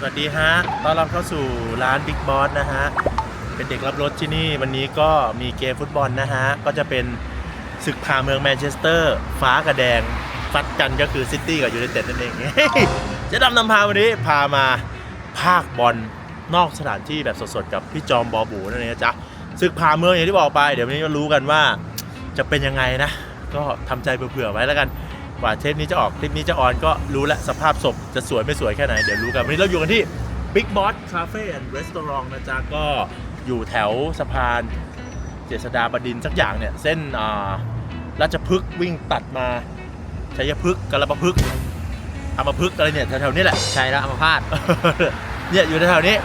สวัสดีฮะ ตอนรับเข้าสู่ร้าน Big Boss นะฮะ เป็นเด็กรับรถที่นี่วันนี้ก็มีเกมฟุตบอลนะฮะ ก็จะเป็นศึกพาเมืองแมนเชสเตอร์ ฟ้ากับแดง ฟัดกันก็คือซิตี้กับยูไนเต็ดนั่นเอง เจะดำนำพาวันนี้พามาภาคบอลนอกสถานที่แบบสดๆ กับพี่จอมบอบูนั่นเองนะจ๊ะศึกพาเมืองอย่างที่บอกไป เดี๋ยววันนี้ก็รู้กันว่าจะเป็นยังไงนะ ก็ทำใจเผื่อๆไว้แล้วกัน กว่าเทปนี้จะออกคลิปนี้จะออนก็รู้แล้วสภาพศพจะสวยไม่สวยแค่ไหน เดี๋ยวรู้กัน วันนี้เราอยู่กันที่ Big Boss Cafe and Restaurant นะจ๊ะ ก็อยู่แถวสะพานเจษฎาบดินทร์สักอย่างเนี่ย เส้นอ่าราชพฤกษ์วิ่งตัดมาชัยพฤกษ์กรปพฤกษ์อมพฤกษ์อะไรเนี่ยแถวๆนี้แหละ ใช่แล้วอัมพาต เนี่ยอยู่แถวๆนี้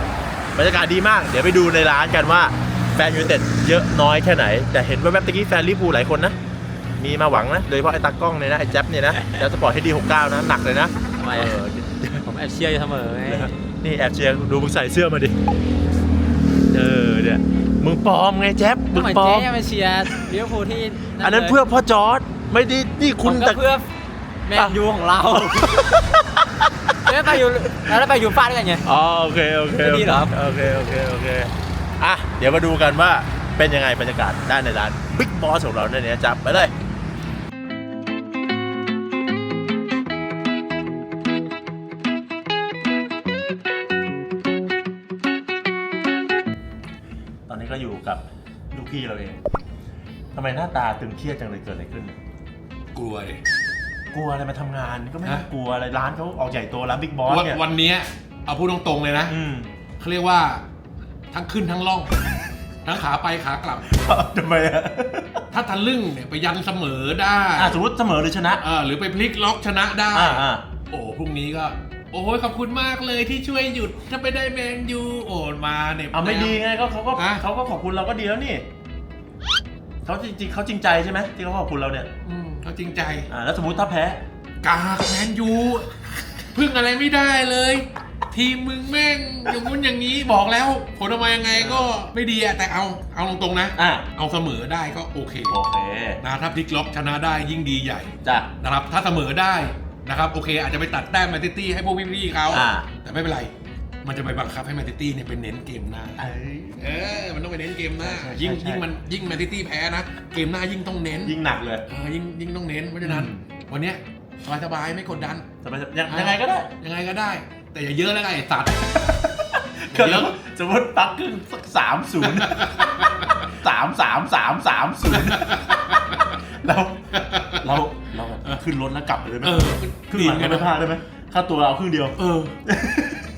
บรรยากาศดีมาก เดี๋ยวไปดูในร้านกันว่าแฟนยูไนเต็ดเยอะน้อยแค่ไหน แต่เห็นว่าแวบๆตะกี้แฟนลิเวอร์พูลหลายคนนะ มีมาหวังนะ โดยเฉพาะไอ้ตากล้องเนี่ยนะ ไอ้แจ๊บเนี่ยนะแจ๊บสปอร์ตให้ดี69นะ หนักเลยนะทำไมเออะอผมแอบเชียร์อยู่เสมอไงนี่แอบเชียร์ดูมึงใส่เสื้อมาดิ เออเนี่ยมึงปลอมไงแจ๊บมึทำงไมปลอเจ๊มมาเชียร์ลิเวอร์พูลที่อันนั้นเพื่อพ่อจอร์ดไม่ได้นี่คุคุณณก็แต่เพื่อแมนยูของเราแล้วไปอยู่แล้วไปอยู่ฟาดด้วยกันไง อ๋อโอเคโอเคไม่ดีเหรอครับโอเคโอเคโอเคอะเดี๋ยวมาดูกันว่าเป็นยังไงบรรยากาศด้านในร้านบิ๊กบอสของเราเนี่ยนะจับไปเลย ก็อยู่กับลูกพี่เราเองทำไมหน้าตาตึงเครียดจังเลยเกิดอะไรขึ้น กลัวดิกลัวอะไรมาทำงานก็ไม่ได้ฮะ กลัวอะไรร้านเขาออกใหญ่โตร้านบิ๊กบอสวันเนี่ยวันเนี้ยเอาพูดตรงๆเลยนะอืมเขาเรียกว่า ทั้งขึ้นทั้งล่อง ทั้งขาไปขากลับ ทำไมอะถ้าทะลึ่งเนี่ยไปยันเสมอได้อะสมมติเสมอหรือชนะเออหรือไปพลิกล็อกชนะได้ อ่าอ่าโอ้พรุ่งนี้ก็ โอ้ยขอบคุณมากเลยที่ช่วยหยุดถ้าไปได้แมนยูโอ้มาเนี่ย เอาไม่ดีไงก็เขาก็อะ เขาก็ขอบคุณเราก็ดีแล้วนี่เขาจริงๆเขาจริงใจใช่ไหมที่เขาขอบคุณเราเนี่ยอืมเขาจริงใจ อ่าแล้วสมมติถ้าแพ้กากแมนยูพึ่งอะไรไม่ได้เลย ทีมมึงแม่งอย่างงู้นอย่างนี้บอกแล้ว ผลออกมายังไงก็ไม่ดีอะแต่เอาเอาตรงๆนะ อะเอาเสมอได้ก็โอเคโอเคนะถ้าพลิกล็อกชนะได้ยิ่งดีใหญ่จ้ะนะครับถ้าเสมอได้ นะครับโอเค อาจจะไปตัดแต้มแมนซิตี้ให้พวกพี่ๆเขาอ่า แต่ไม่เป็นไร มันจะไปบังคับให้แมนซิตี้เนี่ยเป็นเน้นเกมหน้าเอ้ยเออ มันต้องไปเน้นเกมหน้า ใช่ใช่ยิ่งใช่ ยิ่งมันยิ่งแมนซิตี้แพ้นะ เกมหน้ายิ่งต้องเน้นยิ่งหนักเลย เออยิ่งยิ่งต้องเน้น เพราะฉะนั้น อืม วันเนี้ยสบายๆไม่กดดัน สบายๆยังยังไงก็ได้ยังไงก็ได้ แต่อย่าเยอะแล้วไงไอ้สัตว์ก็เดี๋ยวสมมติปักครึ่งสักสามศูนย์สามสามสามสามศูนย์เราเราเรา ขึ้นรถแล้วกลับไปเลยไหมเออครึ่งหลังก็ไม่พลาดได้ไหมค่าตัวเราครึ่งเดียว เออ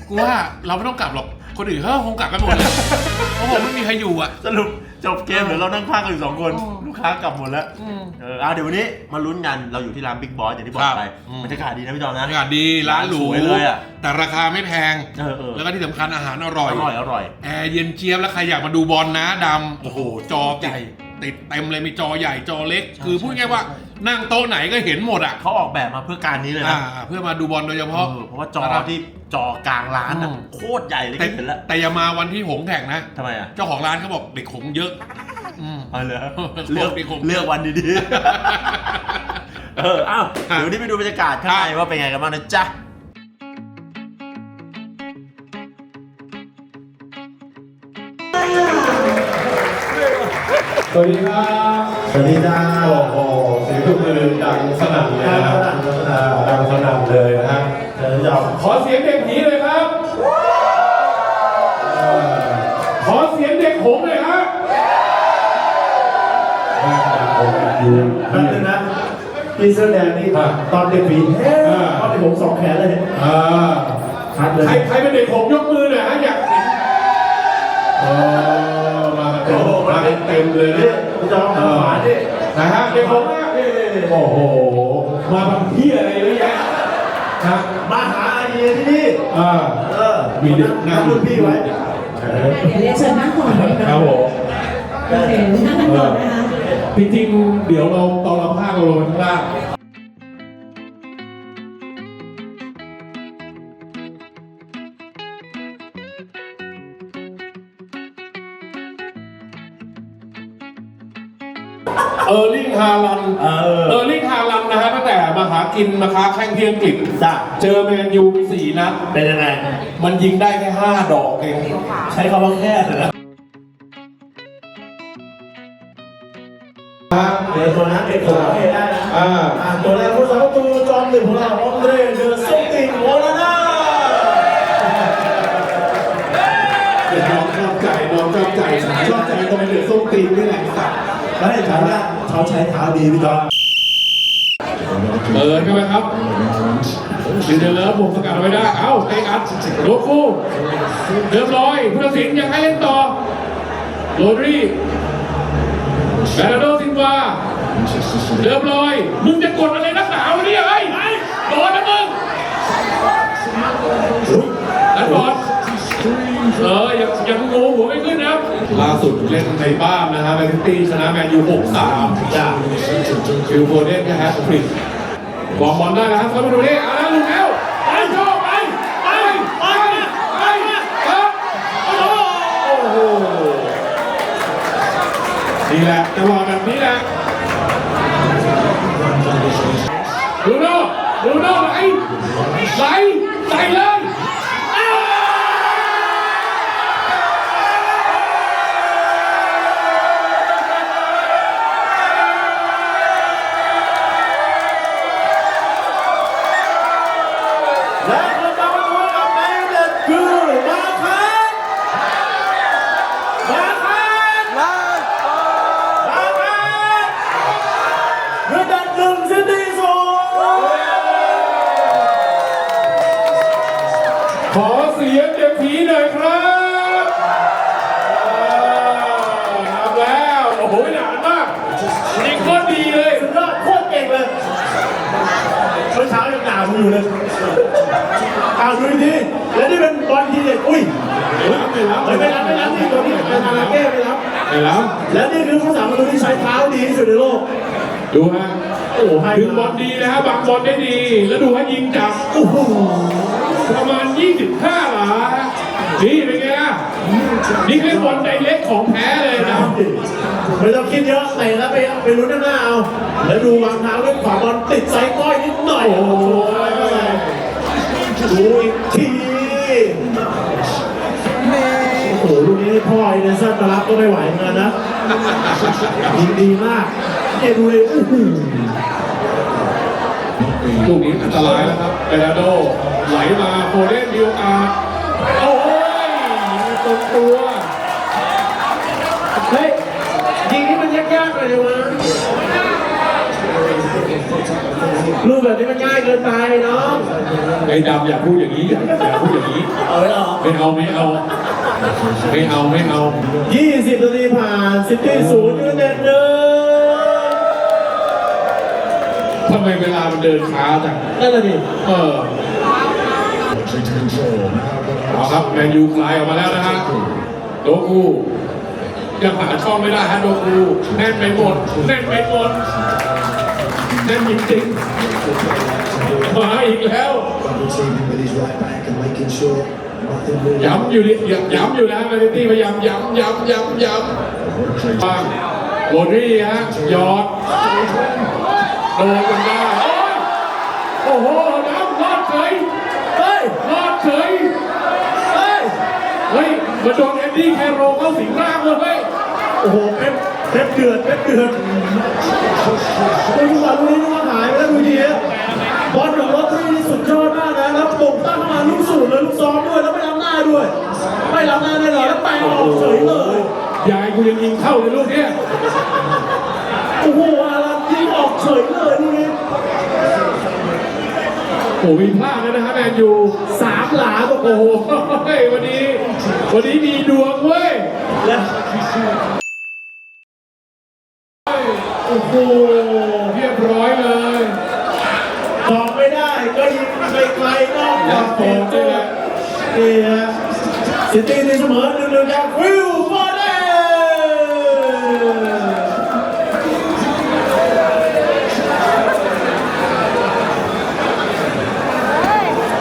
กูว่าเราไม่ต้องกลับหรอก คนอื่นเขาคงกลับกันหมดเลยเพราะผมไม่มีใครอยู่อะ สรุปจบเกมเดี๋ยวเรานั่งพากกันอยู่สองคนอ๋อลูกค้ากลับหมดแล้วอืมเออเอาเดี๋ยววันนี้มาลุ้นกัน เราอยู่ที่ร้านบิ๊กบอสอย่างที่บอกไปครับอืมบรรยากาศดีนะพี่จอมบรนะรยากาศดี ร้านหรูสวยเลยอะแต่ราคาไม่แพงเออเออแล้วก็ที่สำคัญอาหารอร่อย อร่อย อร่อย แอร์เย็นเจี๊ยบแล้วใครอยากมาดูบอลนะดำโอ้โห จอใหญ่ติดติดเต็มเลยมีจอใหญ่จอเล็กใช่คือพูดง่ายๆว่าใช่ นั่งโต๊ะไหนก็เห็นหมดอะเขาออกแบบมาเพื่อการนี้เลยอ่านะเพื่อมาดูบอลโดยเฉเอพาะอเพราะว่าจอนะครับที่จอกลางร้านอะอืม โคตรใหญ่เลยแต่ก็เห็นแล้วแต่อย่ามาวันที่หงส์แข่งนะ ทำไมอะเจ้าของร้านเขาบอกเด็กหงส์เยอะ อืม เอาเลยเลืเลืออกกดีผมเลือกวันดีๆ เอออ้าวเดี๋ยววนนี้ไปดูบรรยากาศข้างในว่าเป็นไงกันบ้างนะจ๊ะ สวัสดีครับ สวัสดีจ้า อาขอเสียงเด็กผีเลยครับเออขอเสียงเด็กหงส์เลยครับแม่งดังผมยืนแป๊บนึงนะพี่เสื้อแดงนี่อะตอนเด็กผีเฮ้ยอ่าตอนเด็กผมสองแขนเลยเนี่ยอ่าคัดเลยใครใครเป็นเด็กหงส์ยกมือหน่อยฮะอยากเห็นเออมากันเต็มมากันเต็มเลยนี่นะพี่จอมทำหวานนี่นะฮะเด็กหงส์นะโอ้โห มาทำเพี้ยอะไรเยอะแยะ ครับมาหาไอเดียที่นี่ อ่า เออมีเด็กนั่ง รุ่นพี่ไว้เดี๋ยวเรียนเชิญนั่งก่อนเลยคค่ะรับผมโอเคนั่งก่อนนะคะ จริงๆ เดี๋ยวเราตอนเราภาคเราลงข้างล่าง ฮาลันเออเออร์ลิงฮาลันนะฮะตั้งแต่มาหากินมาค้าแข่งที่อังกฤษจ้ะเจอแมนยูสี่นัดเป็นยังไง มันยิงได้แค่ห้าดอกเองใช้คำว่าแค่เหรอเดี๋ยวตัวนะเด็กตัวให้ได้นะอ่าอ่าตัวแรกผู้สาประตูจอมหนึ่งของเราอองเดรเดอร์ซุงติงโอลาน่าน้องชอบใจน้องชอบใจชอบใจตรงไอ้เดือดส้มตีนนี่แหละสัตว์ แล้วในฐานะเขาใช้เท้าดีพี่จอมเปิดเข้าไปครับดิเดเลอร์บุกสกัดเอาไว้ได้ เอ้าเตะอัดโลกูเรียบร้อยผู้ตัดสินยังให้เล่นต่อโรดรีแบรโดซินวาเรียบร้อย มึงจะกดอะไรนักหนา ล่าสุดเล่นในบ้านนะฮะแมนซิตี้ชนะแมนยู6-3จ้ะฟิลโฟเดนแฮตทริกบอลบอลได้แล้วครับเข้ามาดูนี่เอาแล้วลูกแล้วไปโชไปไปไปไปครับโอ้โหนี่แหละจังหวะแบบนี้แหละลูโน่ลูโน่ไหลไหลใส่เลย ในโลก ดูฮะโอ้โหให้ดึงบอลดีนะฮะบังบอลได้ดี แล้วดูฮะยิงจับโอ้โหประมาณ 25หลานี่เป็นไงล่ะนี่คือบบอลไดเล็กของแท้เลยนะ ไม่ต้องคิดเยอะเตะแล้วไปไปลุ้นหน้าเอา แล้วดูวางเท้าด้วยขวาบอลติดไซส์ก้อยนิดหน่อยโอ้โหดูอีกที โอ้โหลูกนี้ให้พ่อไอ้เนลสันมารับก็ไม่ไหวเหมือนกันนะยิงดีมาก เอ็ดูเลยโอ้โหลูกนี้อันตรายแล้วครับเปราโดไหลมาโคเล่นมีโอกาสโอ้ยยิงตรงตัวเฮ้ยยิงนี่มันยากๆเลยนะวะลูกแบบนี้มันง่ายเกินไปน้องไอ้ดำอย่าพูดอย่างนี้อย่าอย่าพูดอย่างนี้ เอาไว้หรอไม่เอาไม่เอา ไม่เอาไม่เอา 20นาทีผ่านซิตี้ศูนย์ยูไนเต็ดหนึ่งทำไมเวลามันเดินช้าจังนั่นแหละดิเออเอาครับแมนยูคลายออกมาแล้วนะฮะโดกูยังหาช่องไม่ได้ฮะโดกูแน่นไปหมดแน่นไปหมดแน่นจริงๆมาอีกแล้ว ย้ำอยู่ดิย้ำย้ำอยู่นะแมนซิตี้พยายามย้ำย้ำย้ำย้ำบ้างโรดรี่ฮะหยอดโดนกันได้โอ้ยโอ้โหน้ำรอดเฉยเฮ้ยรอดเฉยเฮ้ยเฮ้ยมาโดนเอ็ดดี้แคโรเข้าสิงร่างเลยเฮ้ยโอ้โหเป๊ปเป๊ปเดือดเป๊ปเดือดดูจังหวะลูกนี้นึกว่าหายไปแล้วดูดีฮะ บอลของรถที่สุดยอดมากนะแล้วปุ่มตั้งเข้ามาลูกสูตรเลยลูกซ้อมด้วยแล้วไม่ล้ำหน้าด้วย ไม่ล้ำหน้าได้เลยแล้วไปออกเฉยเลยยายกูยังยิงเข้าในลูกเนี้ยโอ้โหอารันยิงออกเฉยเลยลูกนี้โอ้มีพลาดแล้วนะฮะแมนยูสามหลาตัวโอ้โหเฮ้ยวันนี้ วันนี้มีดวงเว้ยแล้วโอ้โห เรียบร้อยเลย ตอบไม่ได้ก็ยิง ไกลนอกกรอบเขตโทษนี่ฮะซิตี้ในเสมอหนึ่งหนึ่งจากวิลฟอร์เด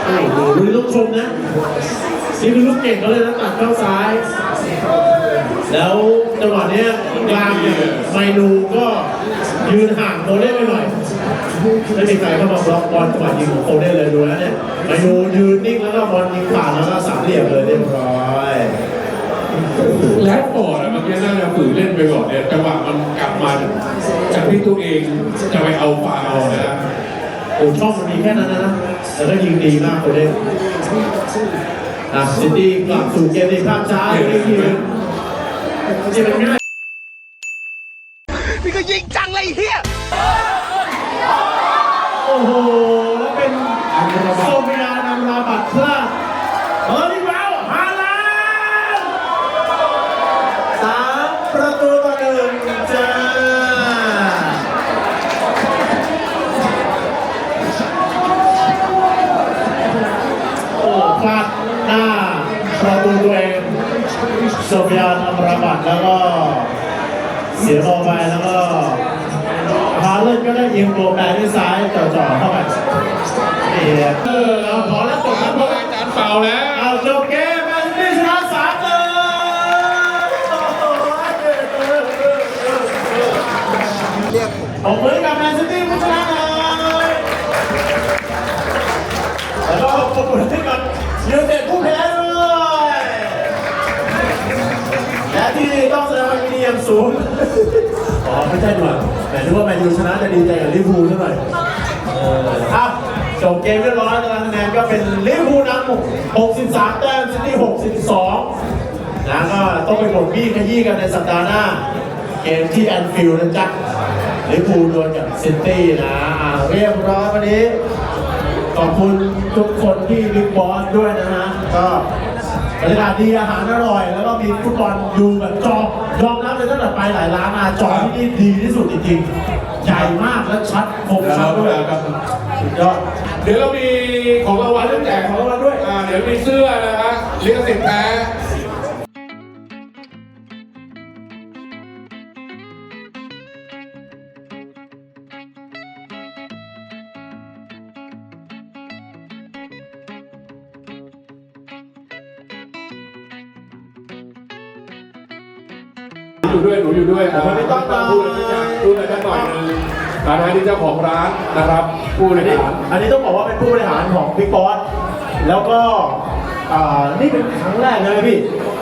โอ้โหลูกชมนะนี่คือลูกเก่งเขาเลยนะตัดเข้าซ้าย แล้วจังหวะเนี้ยกลางเนี่ยไมนูก็ยืนห่างโคเด้ไปหน่อย ไม่มีใครเข้ามาบล็อกบอลจังหวะยิงของโคเด้เลยดูแล้วเนี่ยไมนูยืนนิ่งแล้วก็บอลยิงผ่านแล้วก็สามเหลี่ยมเลยเรียบร้อยแล้วก่อนอะเมื่อกี้น่าจะฝืนเล่นไปก่อนเนี่ยจังหวะมันกลับมาจากที่ตัวเองจะไปเอาฟาวนะโอ้ช่องมันมีแค่นั้นนะแต่ก็ยิงดีมากโคเด้อะซิตี้กลับสู่เกมในภาพช้าอีกทีนึงที่มันง่ายนี่ก็ยิงจัง โอ้โห แล้วเป็นโซเฟียนำราบัตพลาดเออนี่แล้วฮาลานสามประตูต่อหนึ่งจ้าโอ้พลาดหน้าประตูตัวเองโซเฟียนำราบัตแล้วก็เสียบอลไปแล้วก็ เลนก็ได้ยิงโปรแปรที่ซ้ายจ่อๆเข้าไปนี่เออเอาพอแล้วจบแล้วอาจารย์เป่าแล้วเอาจบเกมแมนซิตี้ชนะสามเลยผมมือกับแมนซิ สูงอ๋อไม่ใช่ดีกว่าแต่นึกว่าแมนยูชนะจะดีใจกับลิเวอร์พูลซะหน่อยเอออะจบเกมเรียบร้อยตารางคะแนนก็เป็นลิเวอร์พูลนำ63แต้มซิตี้62นะก็ต้องไปบดบี้ขยี้กันในสัปดาห์หน้า เกมที่แอนฟิลด์นะจ๊ะลิเวอร์พูลดวลกับซิตี้นะอ่าเรียบร้อยวันนี้ขอบคุณทุกคนที่บิ๊กบอสด้วยนะฮะก็ บรรยากาศดีอาหารอร่อย แล้วก็มีฟุตบอลดูแบบจอยอมรับเลยตั้งแต่ไปหลายร้านมาจอที่นี่ดีที่สุดจริงๆใหญ่มากและชัดคมชัดด้วยสุดยอดเดี๋ยวเรามีของรางวัลเรื่องแจกของรางวัลด้วยอ่าเดี๋ยวมีเสื้อนะฮะลิขสิทธิ์แท้ อยู่ด้วยหนูอยู่ด้วยอ่าวันนี้ต้องมาพูดอะไรสักอย่างพูดอะไรสักหน่อยหนึงฐานะที่เจ้าของร้านนะครับ ผู้บอันรินี้หารอันนี้ต้องบอกว่าเป็นผู้บริหารของบิ๊กบอสแล้วก็อ่านี่เป็นครั้งแรกเลยไหมพี่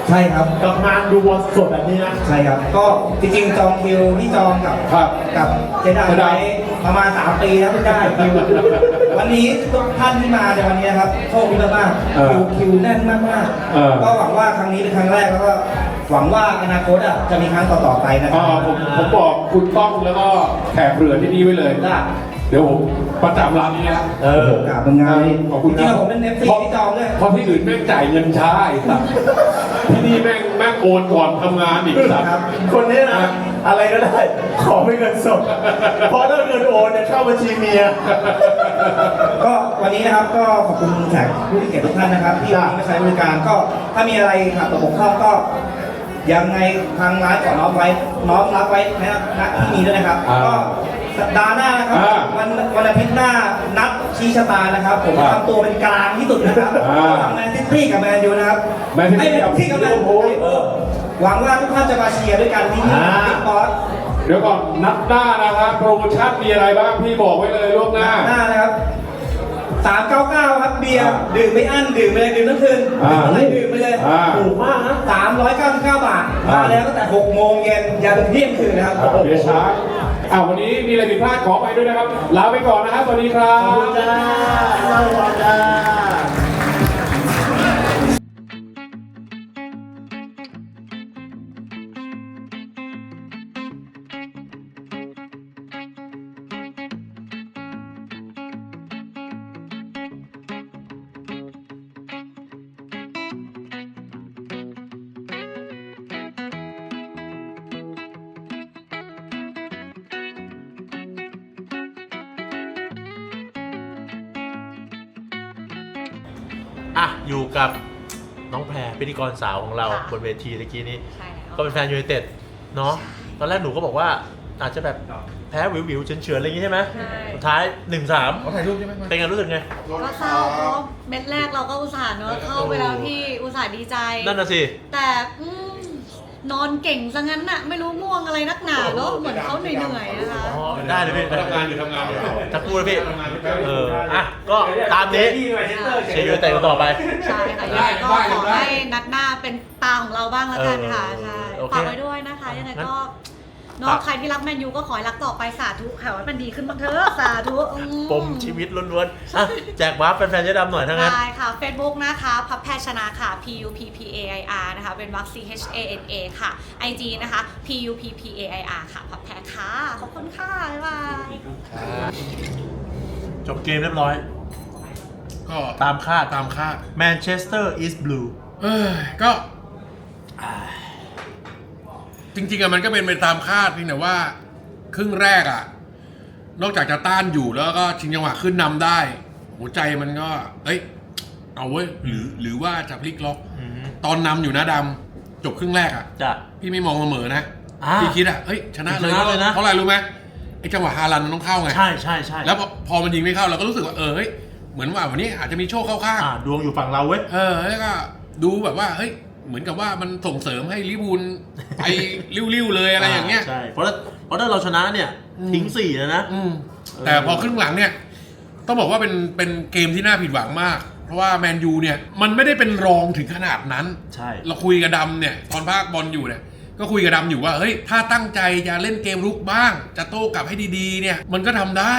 ใช่ครับกับงานดูบอลสดแบบนี้นะใช่ครับ ก็จริงๆจองคิวที่จองกับครับกับเจดาเจดาไว้ประมาณ 3 ปีแล้วเพิ่งได้คิววันนี้ทุกท่านที่มาในวันนี้นะครับโชคดีมากเออๆคิวคิวแน่นมากเออๆก็หวังว่าครั้งนี้เป็นครั้งแรกแล้วก็ หวังว่าอนาคตอะจะมีครั้งต่อๆไปนะครัอ่าผมผมบอกคุณต้องแล้วก็แขกเรือที่นี่ไว้เลย ได้เดี๋ยวผมประจำร้านนี้นะเออ กราบเป็นงานนี้ขอบคุณจริงๆครัผมเป็นเอฟซีที่จองด้วย เพราะที่อื่นแม่งจ่ายเงินช้าไอ้สัสที่นี่แม่งแม่งโอนก่อนทำงานอีกสัสครับคนนี้นะ อะไรก็ได้ ขอไม่เงินสด เพราะถ้าเงินโอนเนี่ยเข้าบัญชีเมีย ก็วันนี้นะครับก็ขอบคุณแขกผู้มีเกียรติทุกท่านนะครับที่วันนี้มาใช้บริการก็ถ้ามีอะไรขาดตกบกพร่องก็ ยังไงทางร้านขอน้อมไว้น้อมรับไว้นะณที่นี้ด้วยนะครับ อ่าก็สัปดาห์หน้านะครับอ่าวันวันอาทิตย์หน้านัดชี้ชะตานะครับ ผมอ่าทำตัวเป็นกลางที่สุดนะครับอ่าทำแมนซิตี้กับแมนยูนะครับแมนซิตี้ไอ้กับที่กับแมนลิเวอร์พูลเออหวังว่าทุกท่านจะมาเชียร์ด้วยกันที่นี่อ่า บิ๊กบอสเดี๋ยวก่อนนัดหน้านะครับโปรโมชั่นมีอะไรบ้างพี่บอกไว้เลยล่วงหน้า หน้านะครับ 399ครับเบียร์อ่าดื่มไม่อั้นดื่มไปเลยดื่มทั้งคืนอ่าอะไรดื่มไปเลยอ่าถูกมากนะ399บาทอ่าม มาแล้วตั้งแต่6โมงเย็นยันเที่ยงคืนนะครับอ่าเดี๋ยวช้าอ่าวันนี้มีอะไรผิดพลาดขอไปด้วยนะครับ ลาไปก่อนนะครับสวัสดีครัขอบคุณบจ้าสวัสดีจ้า อะอยู่กับน้องแพรพิธีกรสาวของเราค่ะ บนเวทีตะกี้นี้ ใช่แล้วก็เป็นแฟนยูไนเต็ดเนาะตอนแรกหนูก็บอกว่าอาจจะแบบแพ้วิววิวๆเฉือนเฉือนๆอะไรอย่างงี้ใช่ไหมใช่สุดท้ายหนึ่งสามถ่ายรูปใช่ไหมเป็นไงรู้สึกไง ก็เศร้าเพราะเม็ดแรกเราก็อุตส่าห์เนอะเข้าไปแล้วพี่อุตส่าห์ดีใจ นั่นน่ะสิ แต่อืมนอนเก่งซะงั้นน่ะ ไม่รู้ง่วงอะไรนักหนาเนาะเหมือนเขาเหนื่อยๆนะคะ อ๋อได้เลยพี่ ทำงานอยู่ทำงานอยู่ จะพูดเลยพี่ เอออะก็ตามนี้เชียร์ยูไนเต็ดกันต่อไป ใช่ค่ะยังไงก็ขอให้นัดหน้าเป็นตาของเราบ้างละกันค่ะใช่โอเค ฝากไว้ด้วยนะคะ ยังไงก็เน้องใครที่รักแมนยูก็ขอให้รักต่อไปสาธุค่ะให้มันดีขึ้นบ้างเถอะสาธุอืปมชีวิตล้วนๆอะแจกวาร์ปแฟนๆเจะดำหน่อยทั้งนั้น ได้ค่ะ Facebook นะคะ พับแพรชนะค่ะ P U P P A I R นะคะ เป็นวัค C H A N A ค่ะ IG นะคะ P U P P A I R ค่ะ พับแพรค่ะ ขอบคุณค่ะ บ๊ายบาย จบเกมเรียบร้อย ก็ตามคาดตามคาดแมนเชสเตอร์อีสต์บลูเอ้ยก็ จริง ๆอะมันก็เป็นไปตามคาดเพียงแต่ว่า ครึ่งแรกอะนอกจากจะต้านอยู่แล้วก็ชิงจังหวะขึ้นนำได้ หัวใจมันก็ เอ้ย เอาเว้ยหรือหรือว่าจะพลิกล็อก ตอนนำอยู่นะดำจบครึ่งแรกอะจะพี่ไม่มองเสมอนะอ่าพี่คิดอะเฮ้ยชนะเลยชนะเลยนะ เพราะอะไรรู้ไหม ไอ้จังหวะฮาลันมันต้องเข้าไง ใช่ใช่ใช่แล้วพอพอมันยิงไม่เข้าเราก็รู้สึกว่าเออเฮ้ยเหมือนว่าวันนี้อาจจะมีโชคเข้าข้างอ่าดวงอยู่ฝั่งเราเว้ย เออแล้วก็ดูแบบว่าเฮ้ยเหมือนกับว่ามันส่งเสริมให้ลิบูลไปริ้วๆเลยอะไรอย่างเงี้ย ใช่เพราะถ้าเพราะถ้าเราชนะเนี่ย อืม ทิ้งสี่แล้วนะ อืมแต่พอครึ่งหลังเนี่ย ต้องบอกว่าเป็นเป็นเกมที่น่าผิดหวังมาก เพราะว่าแมนยูเนี่ย มันไม่ได้เป็นรองถึงขนาดนั้น ใช่ เราคุยกับดำเนี่ย ตอนภาคบอลอยู่เนี่ย ก็คุยกับดำอยู่ว่าเฮ้ยถ้าตั้งใจจะเล่นเกมรุกบ้าง จะโต้กลับให้ดีๆเนี่ยมันก็ทำได้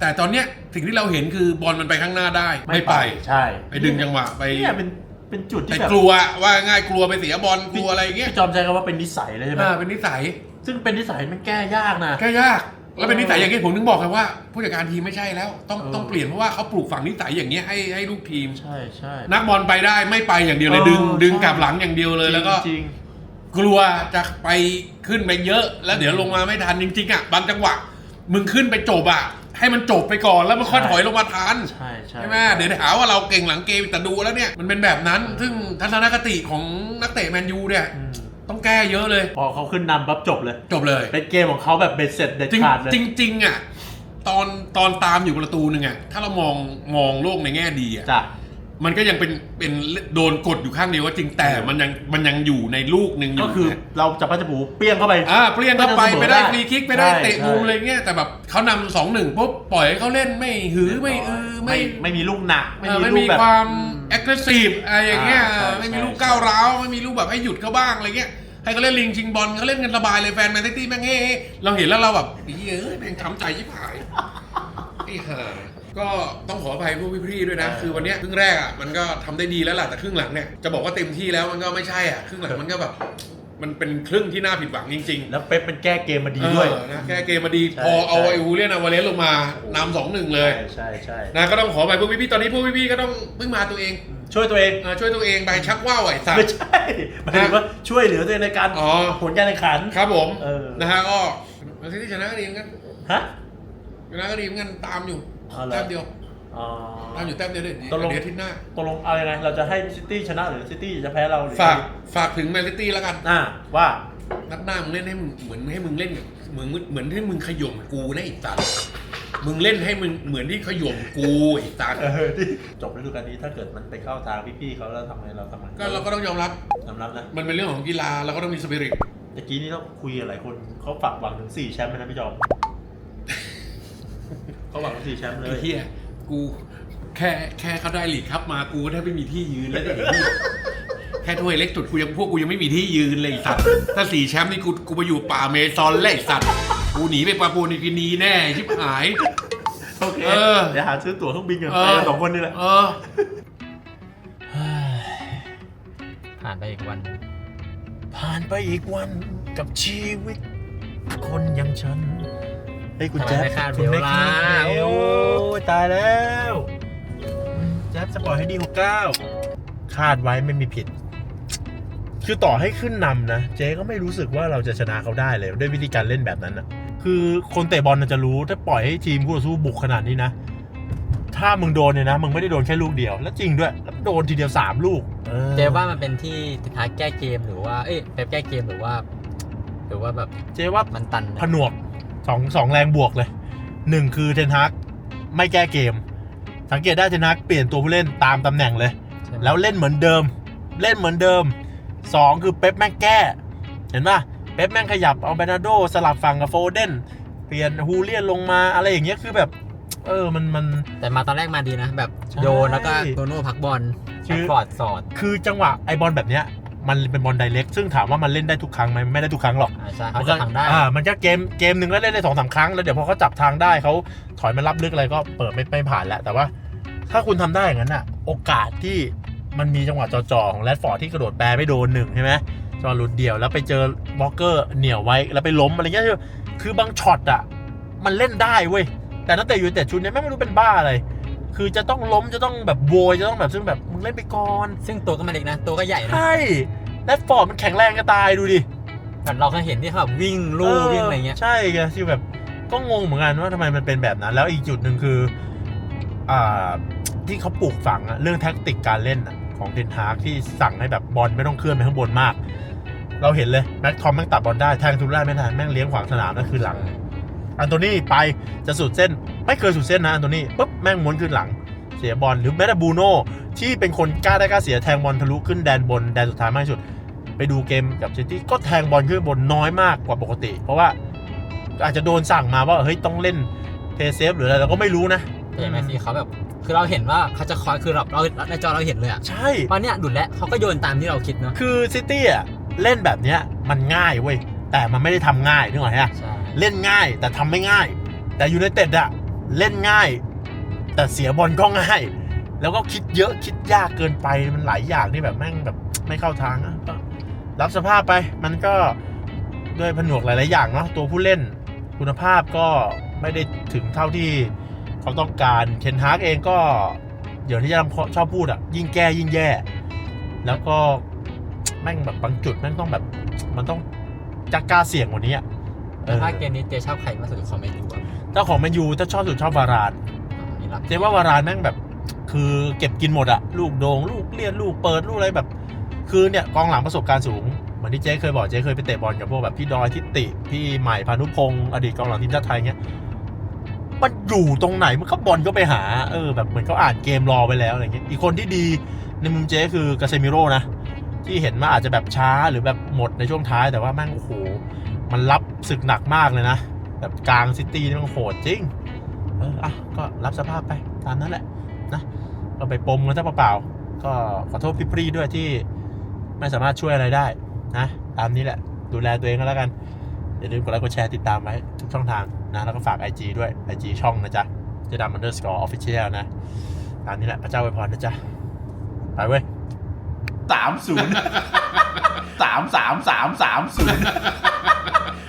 แต่ตอนเนี้ยสิ่งที่เราเห็นคือบอลมันไปข้างหน้าได้ ไม่ไป ใช่ไปดึงจังหวะไปเนี่ยเป็นเป็นจุดไปที่แบบกลัวว่าง่ายกลัวไปเสียบอลกลัวอะไรอย่างเงี้ยพี่จอมใช้คำว่าเป็นนิสัยเลยใช่ไหมอ่าเป็นนิสัย ซึ่งเป็นนิสัยมันแก้ยากนะแก้ยากแล้วเป็นนิสัยอย่างนี้ผมถึงบอกครับว่า ผู้จัดการทีมไม่ใช่แล้ว ต้องเออ ต้องเปลี่ยนเพราะว่าเขาปลูกฝังนิสัยอย่างเงี้ยให้ให้ลูกทีม ใช่ใช่ นักบอลไปได้ไม่ไปอย่างเดียวเลยเออดึงดึงใช่ กลับหลังอย่างเดียวเลยแล้วก็จริง กลัวจะไปขึ้นไปเยอะ แล้วเดี๋ยวลงมาไม่ทันจริงๆอะบางจังหวะมึงขึ้นไปจบอะให้มันจบไปก่อนแล้วมันค่อยถอยลงมาทันๆใช่ใช่ใช่ไหมเดี๋ยวหาว่าเราเก่งหลังเกมแต่ดูแล้วเนี่ยมันเป็นแบบนั้น ซึ่งทัศนคติของนักเตะแมนยูเนี่ยอืมต้องแก้เยอะเลย พอเขาขึ้นนำปั๊บจบเลย จบเลย เป็นเกมของเขาแบบเบ็ดเสร็จเด็ดจริงขาดเลยจริงจริงๆอะตอนตอนตามอยู่ประตูหนึ่งอะถ้าเรามองมองโลกในแง่ดีอะจ้ะ มันก็ยังเป็นเป็นโดนกดอยู่ข้างเดียวว่าจริงแต่มันยังมันยังอยู่ในลูกหนึ่งอยู่ก็คือนะเราจับพระจับผูเปี้ยงเข้าไป อ่าเปลี่ยนเข้าไปก็จะเสมอไปได้ได้ฟรีคิกไปได้ใช่เตะมุมใช่ อะไรเงี้ยแต่แบบเขานำสองหนึ่งปุ๊บปล่อยให้เขาเล่นไม่หือไม่เออไม่ ไม่ไม่มีลูกหนักเออไม่ลูมีกแบบ ความอืม aggressive อะไรอย่างเงี้ยอ่าใช่ไม่มีใช่ลูกก้าวร้าวไม่มีลูกแบบให้หยุดเขาบ้างอะไรเงี้ยให้เขาเล่นลิงชิงบอลเขาเล่นกันสบายเลยแฟนแมนซิตี้แม่งเฮ้เราเห็นแล้วเราแบบเฮ้ยแม่งช้ำใจชิบหายไอ้ห่า ก็ต้องขออภัยพวกพี่ๆด้วยนะ คือวันเนี้ยครึ่งแรกอะมันก็ทำได้ดีแล้วแหละแต่ครึ่งหลังเนี่ยจะบอกว่าเต็มที่แล้วมันก็ไม่ใช่อะครึ่งหลังมันก็แบบ มันเป็นครึ่งที่น่าผิดหวังจริง ๆ แล้วเป๊ปเป็นแก้เกมมาดีด้วย เออนะแก้เกมมาดี ใช่พอเอาใช่ ไอ้วูเลียนอาวาเลสลงมานำสองหนึ่งเลยใช่ใช่ใช่นะก็ต้องขอไปพวกพี่ๆตอนนี้พวกพี่ๆก็ต้องพึ่งมาตัวเองช่วยตัวเองเออช่วยตัวเองไปชักว่าวไอ้สัตไม่ว์ ใช่หมายถึงว่าช่วยเหลือตัวเองในการอ๋อ ผลการแข่งขัน ครับผมเออ นะฮะก็แมนซิตี้ชนะก็ดีเหมือนกันฮะชนะก็ดีเหมือนกันตามอยู่ อ๋อเหรอ แต้มเดียวอ๋อ ตามอยู่แต้มเดียวเดี๋ยวตกลง เดี๋ยวอาทิตย์หน้า ตกลงเอายังไงเราจะให้ซิตี้ชนะหรือซิตี้จะแพ้เราหรือฝากฝากถึงแมนซิตี้แล้วกัน อ่าว่า นัดหน้ามึงเล่นให้มึงเหมือนให้มึงเล่นกับเหมือนเหมือนที่มึงขย่มกูนะไอ้สัตว์มึงเล่นให้มึงเหมือนที่ขย่มกูไอ้สัตว์เออที่จบฤดูกาลนี้ถ้าเกิดมันไปเข้าทางพี่ๆเขาแล้วทำไงเราทำไงก็เราก็ต้องยอมรับ ยอมรับนะมันเป็นเรื่องของกีฬาเราก็ต้องมีสปิริต ตะกี้นี่เราคุยกับหลายคนเขาฝากหวังถึงสี่แชมป์เลยนะพี่จอม เขาหวังถึงสี่แชมป์เลไอ้ยเฮียกูแค่แค่เขาได้หลีกครับมากูก็แทบไม่มีที่ยืนแล้วไอ้เหี้ยแค่ถ้วยเล็กจุดกูยังพวกกูยังไม่มีที่ยืนเลยไอ้สัตว์ถ้าสี่แชมป์นี่กูกูไปอยู่ป่าเมซอนเลยไอ้สัตว์กูหนีไปปาปูนิวกินีแน่ชิบหาย โอเคเออเดี๋ยวหาซื้อตั๋วเครื่องบินกันเอไปอ กันสองคนนี่แหละ เออ ผ่านไปอีกวันหนึ่งผ่านไปอีกวันกับชีวิต คนอย่างฉัน เฮ้ยคุณแจ๊บทำไมไม่คาดคุณไม่เบลล่ะคาดเบลโอ้ โอ้ยตายแล้ว แจ๊บจะปล่อยให้ดีกว่าเก้าคาดไว้ไม่มีผิด คือต่อให้ขึ้นนำนะ เจ๊ก็ไม่รู้สึกว่าเราจะชนะเขาได้เลย ด้วยวิธีการเล่นแบบนั้นนะคือคนเตะบอลน่ะจะรู้ถ้าปล่อยให้ทีมคู่ต่อสู้บุกขนาดนี้นะ ถ้ามึงโดนเนี่ยนะ มึงไม่ได้โดนแค่ลูกเดียว แล้วจริงด้วยแล้วโดนทีเดียวสามลูกออ เจว่ามันเป็นที่ทิทาแก้เกมหรือว่า เอ้ยเป๊ปแก้เกมหรือว่า หรือว่าแบบเจ๊ว่ามันตันผนวก สองสองแรงบวกเลยหนึ่งคือเทนฮักไม่แก้เกม สังเกตได้เทนฮักเปลี่ยนตัวผู้เล่นตามตำแหน่งเลยใช่ไหมแล้วเล่นเหมือนเดิม เล่นเหมือนเดิมสองคือเป๊ปแม่งแก้ เห็นป่ะเป๊ปแม่งขยับเอาเบรนาโดสลับฝั่งกับโฟเดนเปลี่ยนฮูเลียนลงมาอะไรอย่างเงี้ยคือแบบ เออมันมัน แต่มาตอนแรกมาดีนะ แบบใช่โยนแล้วก็โตโน่พักบอลคือแอดฟอร์ดสอด คือจังหวะไอบอลแบบเนี้ย มันเป็นบอลไดเรกซึ่งถามว่ามันเล่นได้ทุกครั้งไหมไม่ได้ทุกครั้งหรอกอ่าใช่เขาจะทำได้ อ่ามันก็เกมเกมหนึ่งก็เล่นได้สองสามครั้ง แล้วเดี๋ยวพอเขาจับทางได้เขาถอยมารับลึกอะไรก็เปิดไม่ไม่ผ่านแล้ว แต่ว่า ถ้าคุณทำได้อย่างนั้นอะ โอกาสที่มันมีจังหวะจ่อๆของแรดฟอร์ดที่กระโดดแปรไม่โดนหนึ่งใช่ไหมจอหลุดเดี่ยวแล้วไปเจอบล็อกเกอร์เหนี่ยวไว้แล้วไปล้มอะไรเงี้ยคือคือบางช็อตอะมันเล่นได้เว้ยแต่นักเตะยูไนเต็ดชุดเนี้ยแม่งไม่รู้เป็นบ้าอะไร คือจะต้องล้มจะต้องแบบโวยจะต้องแบบซึ่งแบบมึงเล่นไปก่อน ซึ่งตัวก็ไมาเล็กนะ ตัวก็ใหญ่นะใช่แรดฟอร์ดมันแข็งแรงก็ตายดูดิแบบเราเคยเห็นที่เขาแบบวิ่งลู่วิ่งอะไรเงี้ยใช่ไงที่แบบก็งงเหมือนกันว่าทำไมมันเป็นแบบนั้น แล้วอีกจุดหนึ่งคืออ่าที่เขาปลูกฝังอะเรื่องแท็กติกการเล่นอะของเทนฮากที่สั่งให้แบบบอลไม่ต้องเคลื่อนไปข้างบนมาก เราเห็นเลยแม็กทอมแม่งตัดบอลได้แทงทุนได้ไม่ทันแม่งเลี้ยงขวางสนามนั่นคือหลัง อันโตนี่ไปจะสุดเส้น ไม่เคยสุดเส้นนะอันโตนี่ปุ๊บแม่งม้วนขึ้นหลัง เสียบอลหรือแม้แต่บูโน่ที่เป็นคนกล้าได้กล้าเสียแทงบอลทะลุขึ้นแดนบนแดนสุดท้ายมากที่สุด ไปดูเกมกับซิตี้ก็แทงบอลขึ้นบนน้อยมากกว่าปกติ เพราะว่าอาจจะโดนสั่งมาว่าเฮ้ยต้องเล่นเพย์เซฟหรืออะไรเราก็ไม่รู้นะแต่แมซี่เขาแบบคือเราเห็นว่าเขาจะคอยคือเราเราในจอเราเห็นเลยอะใช่ว่าเนี่ยดุดแล้วเขาก็โยนตามที่เราคิดเนาะคือซิตี้อะเล่นแบบเนี้ยมันง่ายเว้ยแต่มันไม่ได้ทำง่ายนึกออกไหมฮะใช่เล่นง่ายแต่ทำไม่ง่าย แต่ยูไนเต็ดอะ เล่นง่าย แต่เสียบอลก็ง่าย แล้วก็คิดเยอะคิดยากเกินไปมันหลายอย่างที่แบบแม่งแบบไม่เข้าทางอะรับสภาพไปมันก็ด้วยผนวกหลาย ๆ อย่างเนาะตัวผู้เล่นคุณภาพก็ไม่ได้ถึงเท่าที่เขาต้องการเคนฮากเองก็เดี๋ยวที่จะชอบพูดอะยิ่งแก้ยิ่งแย่ แล้วก็แม่งแบบบางจุดแม่งต้องแบบ มันต้องจักกล้าเสี่ยงกว่านี้อะถ้าเกมนี้เจชอบใครมากสุดคอมเมนต์ดูอะ จ้าของแมนยูถ้าชอบสุดชอบวารานเจ๊ว่าวารานแม่งแบบ คือเก็บกินหมดอะลูกโดงลูกเลียนลูกเปิดลูกอะไรแบบ คือเนี่ยกองหลังประสบการณ์สูงเหมือนที่เจ๊เคยบอกเจ๊เคยไปเตะบอลกับพวกแบบพี่ดอยทิติพี่ใหม่พานุพงศ์อดีตกองหลังทีมชาติไทยเงี้ยมันอยู่ตรงไหนมันก็บอลก็ไปหาเออแบบเหมือนเขาอ่านเกมรอไปแล้วอะไรเงี้ยอีกคนที่ดีในมุมเจ๊คือกาเซมิโร่นะที่เห็นว่าอาจจะแบบช้าหรือแบบหมดในช่วงท้ายแต่ว่าแม่งโอ้โหมันรับศึกหนักมากเลยนะ แบบกลางซิตี้นี่มันโหดจริง เอออะก็รับสภาพไปตามนั้นแหละนะก็ไปปมกันซะเปล่าๆก็ขอโทษพี่ปรีด้วยที่ไม่สามารถช่วยอะไรได้นะตามนี้แหละ ดูแลตัวเองก็แล้วกันอย่าลืมกดไลค์กดแชร์ติดตามไว้ทุกช่องทางนะแล้วก็ฝาก IG ด้วย IG ช่องนะจ๊ะเจดามันเดอร์สกอร์ออฟฟิเชียลนะตามนี้แหละพระเจ้าอวยพรนะจ๊ะไปเว้ยสามศูนย์สามสามสามสามศูนย์